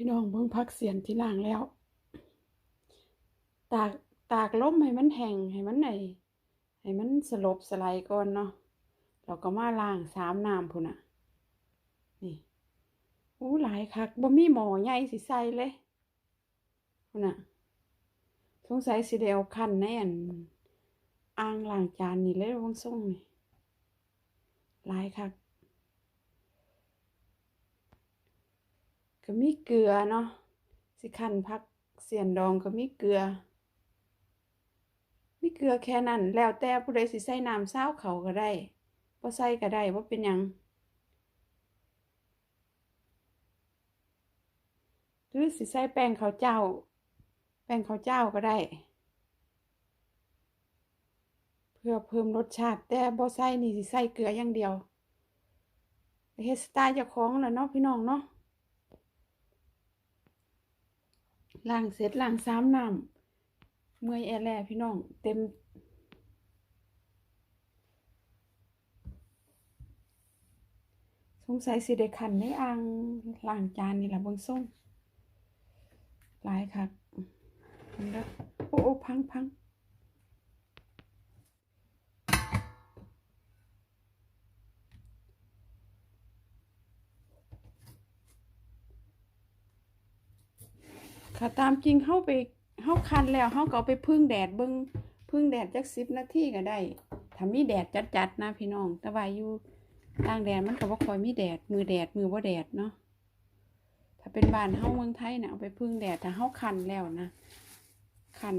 พี่น้องเบิ่งพักเสียนที่ล่างแล้ว ตากตากล้มให้มันแห้งให้มันไหนให้มันสลบสไลด์ก่อนเนาะเราก็มาล้างสามน้ำพุ่นน่ะนี่โอ้หลายคักบ่มีหมอใหญ่สิใส่เลยพุ่นน่ะสงสัยสิได้เอาคันในอันอ่างล้างจานนี่เลยวังส่งนี่หลายคัก ก็มีเกลือเนาะสิคันพักเสียนดองก็มีเกลือ มีเกลือแค่นั้น แล้วแต่ผู้ใดสิใส่น้ำซาเขาก็ได้บ่ใส่ก็ได้บ่าเป็นยังหรือสิใส่แป้งข้าวเจ้า แป้งข้าวเจ้าก็ได้ เพื่อเพิ่มรสชาติ แต่บ่ใส่นี่สิใส่เกลืออย่างเดียวเฮสไตล์เจ้องแหละเนาะพี่น้องเนาะ ล้างเสร็จล้างซ้ำน้ำเมื่อยแอแลพี่น้อง เต็ม สงสัยสิได้ขันในอ่างล้างจานนี่แหละเบิ่งส้มหลายคักเห็นเด้วโอ้โอ้พังพัง ค่ะตามจริงเฮาไปเฮาคันแล้วเฮาก็เอาไปพึ่งแดดเบิ่งพึ่งแดดจักสิบนาทีก็ได้ถ้ามีแดดจัดๆนะพี่น้องแต่ว่าอยู่ต่างแดดมันก็บ่คอยมีแดด มือแดดมือบ่แดดเนาะถ้าเป็นบ้านเฮาเมืองไทยนะเอาไปพึ่งแดดถ้าเฮาคันแล้วนะคัน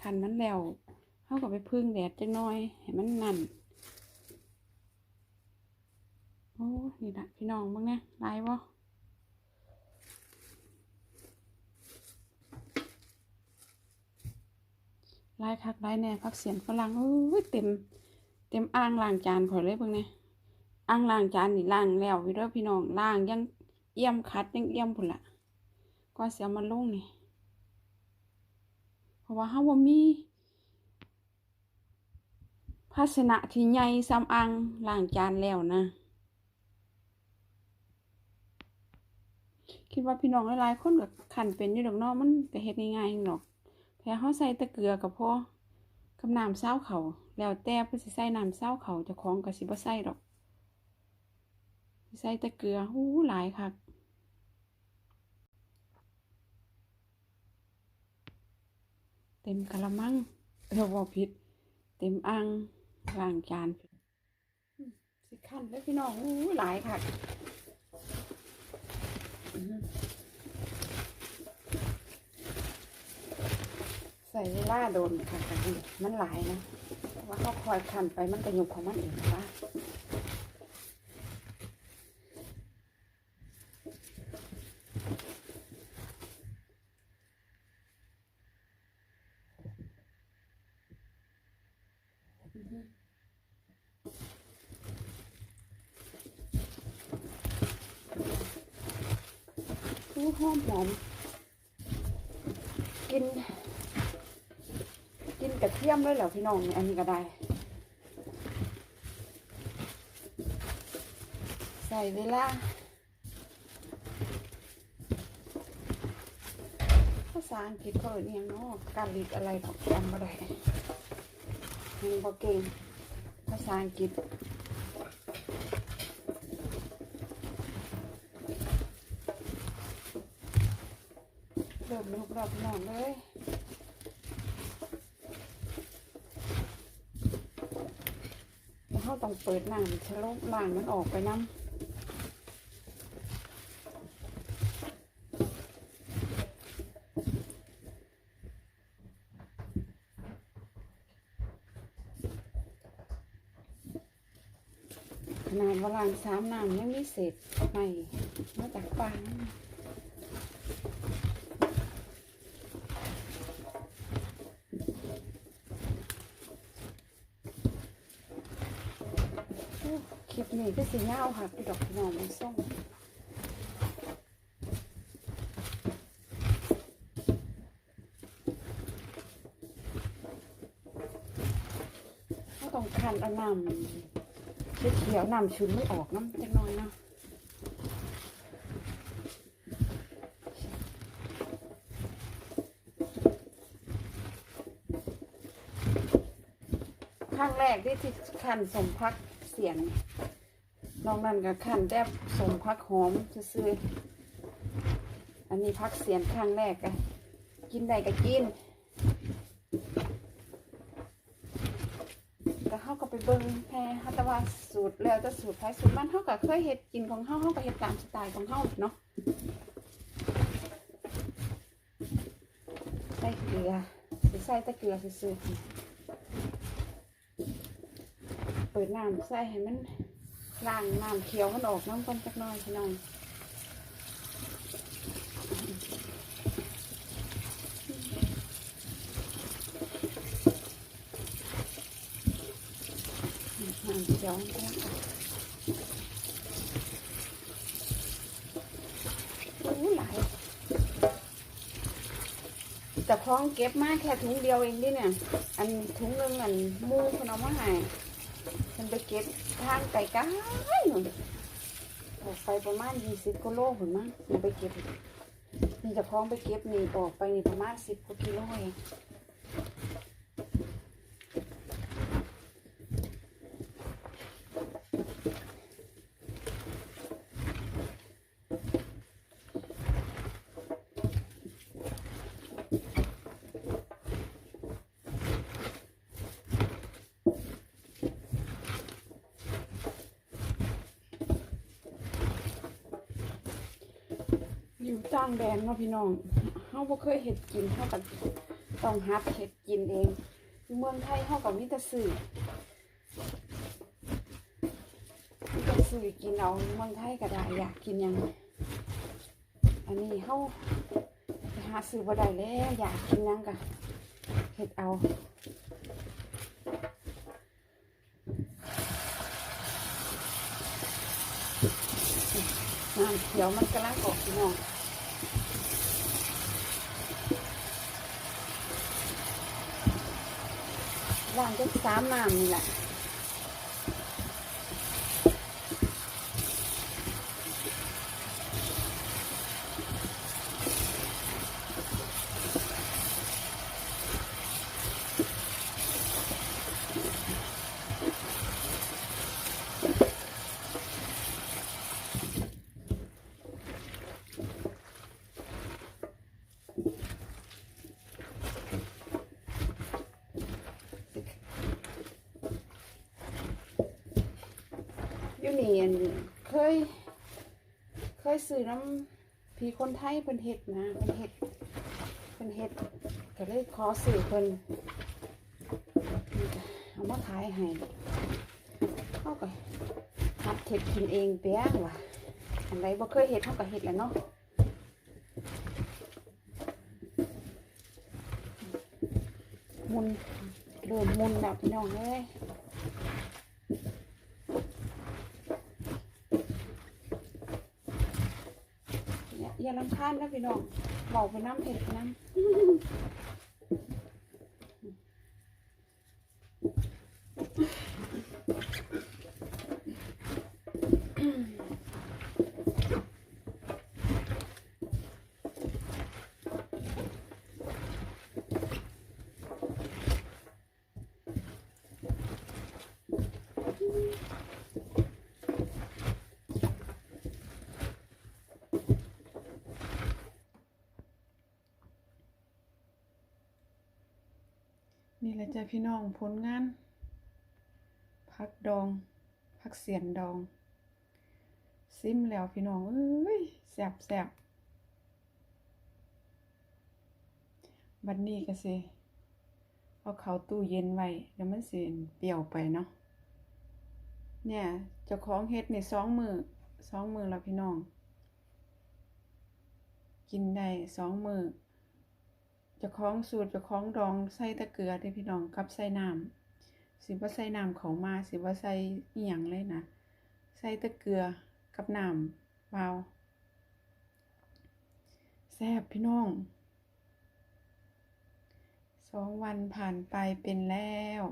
คันมันแล้วเฮาก็ไปพึ่งแดดจักน่อยให้มันนั่นโอ้นี่ละพี่น้องบิ่งนะลายบ่ ลายคักลายแน่พักเสียงฝรั่งโอ้ยเต็ม เต็มอ่างล้างจานข่อยเลยเบิ่งนะอ่างล้างจานนี่ล้างแล้วพี่เด้อพี่น้องล้างยังเอี่ยมคัดยังเอี่ยมพุ่นละก็เสียมาลงนี่เพราะว่าเฮาบ่มีภาชนะที่ใหญ่ซ้ำอ่างล้างจานแล้วนะคิดว่าพี่น้องหลายๆคนก็ขันเป็นอยู่ดอกเนาะมันก็เฮ็ดง่ายๆเองดอก แค่เฮาใส่ตะเกือก็พอกับน้ำซาเขาแล้วแต่เพิ่นสิใส่น้ำซาเขาเจ้าของก็สิบ่ใส่ดอกใส่ตะเกือหูหลายคักเต็มกะละมังเออบ่ผิด เต็มอ่างล้างจานสิคันแล้วพี่น้องอู้หลายค่ะอืมใส่เวลาโดนค่ะกันนี่มันหลายนะว่าเขาคอยคันไปมันก็ยุบของมันเองว่าอู้หอมหอมกิน กระเทียมด้วยเหรอพี่น้องเนี่ยอันนี้ก็ได้ ใส่เวลาภาษาอังกฤษเขาเรียกเนาะกาลิกอะไรดอกจำบ่ได้ยังบ่เก่งภาษาอังกฤษเริ่มลูกรอบพี่น้องเลย แล้วเขา ต้องเปิดน้ำชะลมล้างมันออกไปน้ำขนาดวลางสามน้ำยังมีเศษใหม่มาจากปาง คลิปนี้ก็สีเงาค่ะพี่ดอกนองมันส้มต้องคันอานำเขียวนำชุนไม่ออกน้ำจังน้อยเนาะครั้งแรกที่ที่คันสมพักเสียง นอกนั้นก็ขั้นแต่สมพักหอมซื้ออันนี้พักเสียนครั้งแรกอะกินได้ก็กินแต่เขาก็ไปเบิ้งแพ้ฮัตตว่าสูตรแล้วจะสูตรไทยสูตรมันเขาก็เคยเห็ดกินของเขาเขาก็เห็ดตามสไตล์ของเขาเนาะใส่เกลือใส่ต่เกลือซื่อเปิดน้ำใส่ให้มัน ล้างน้ำเขียวมันออกน้ำก่อนจักหน่อยพี่น้องน้ำเขียวมันก็โอ้หลายแต่คล้องเก็บมากแค่ถุงเดียวเองดิเนี่ย อันถุงนึงอันมูคนเอามาให้ มันไปเก็บทางไก่กันหนูออกไปประมาณยี่สิบกิโลผลมั้งมันไปเก็บนี่จะคล้องไปเก็บนี่ออกไปนี่ประมาณสิบกว่ากิโลเอง จ้างแดนเนาะพี่น้องเฮาบ่เคยเห็ดกินเฮาก็ต้องหัดเห็ดกินเองเมืองไทยเฮาก็มีแต่ซื้อมีแต่ซื้อกินเอาเมืองไทยก็ได้อยากกินยังอันนี้เฮาไปหาซื้อบ่ได้แล้วอยากกินยังก็เฮ็ดเอาน้ำเขียวมันกำลังออกพี่น้อง วางจักสามน้ำนี่แหละ ยู่นี่อันเคย เคยซื้อน้ำพี่คนไทยเพิ่นเฮ็ดนะเพิ่นเฮ็ดเพิ่นเฮ็ดก็เลยขอซื้อเพิ่นเอามาขายให้เข้าก็หัดเฮ็ดกินเองเปียว่ะอันใดบ่เคยเฮ็ดเขาก็เฮ็ดแหล้วเนาะมุนเริ่มมุนแล้วพี่น้องเอ้ย น้ำท่าลำคาญนะพี่น้องบอกไปน้ำเผ็ดน้ำ จ้ะพี่น้องผลงานพักดองพักเสียนดอง ซิมแล้วพี่น้องเอ้ยแสบแสบบัดนี้ก็สิเอาเขาตู้เย็นไว้เดี๋ยวมันสิเปรี้ยวไปเนาะเนี่ยเจ้าของเฮ็ดนี่สองมือสองมือแล้วพี่น้อง กินได้สองมือ เจ้าของสูตรเจ้าของดองใส่ตะเกลือเด้พี่น้องกับใส่น้ำสิว่าใส่น้ำเขามาสิว่าใส่อีหยังเลยนะใส่ตะเกลือกับน้ำเปล่าแซ่บพี่น้องสองวันผ่านไปเป็นแล้ว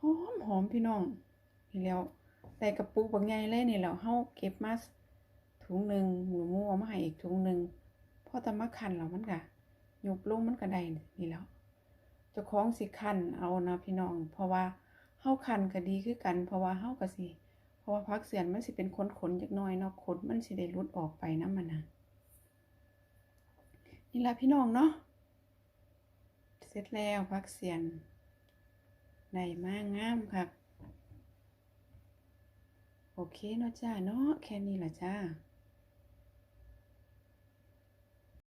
หอมหอมพี่น้องนี่แล้วใส่กระปุกบางใหญ่เลยนี่แล้วเฮาเก็บมาถุงหนึ่งหมูมูเอามาให้อีกถุงหนึ่ง พอตะมาคันแล้วมันก็ยกลงมันก็ได้นี่แล้วเจจ้าของสิคันเอานะพี่น้อง เพราะว่าเฮาคันก็ดีคือกัน เพราะว่าเฮาก็สิเพราะว่าพักเสียนมันสิเป็นขนๆจักน่อยเนาะขนมันสิได้หลุดออกไปนำมันน่ะนี่ละพี่น้องเนาะเสร็จแล้วพักเสียนได้มากงามครับ โอเคเนาะจ้าเนาะแค่นี้ละจ้า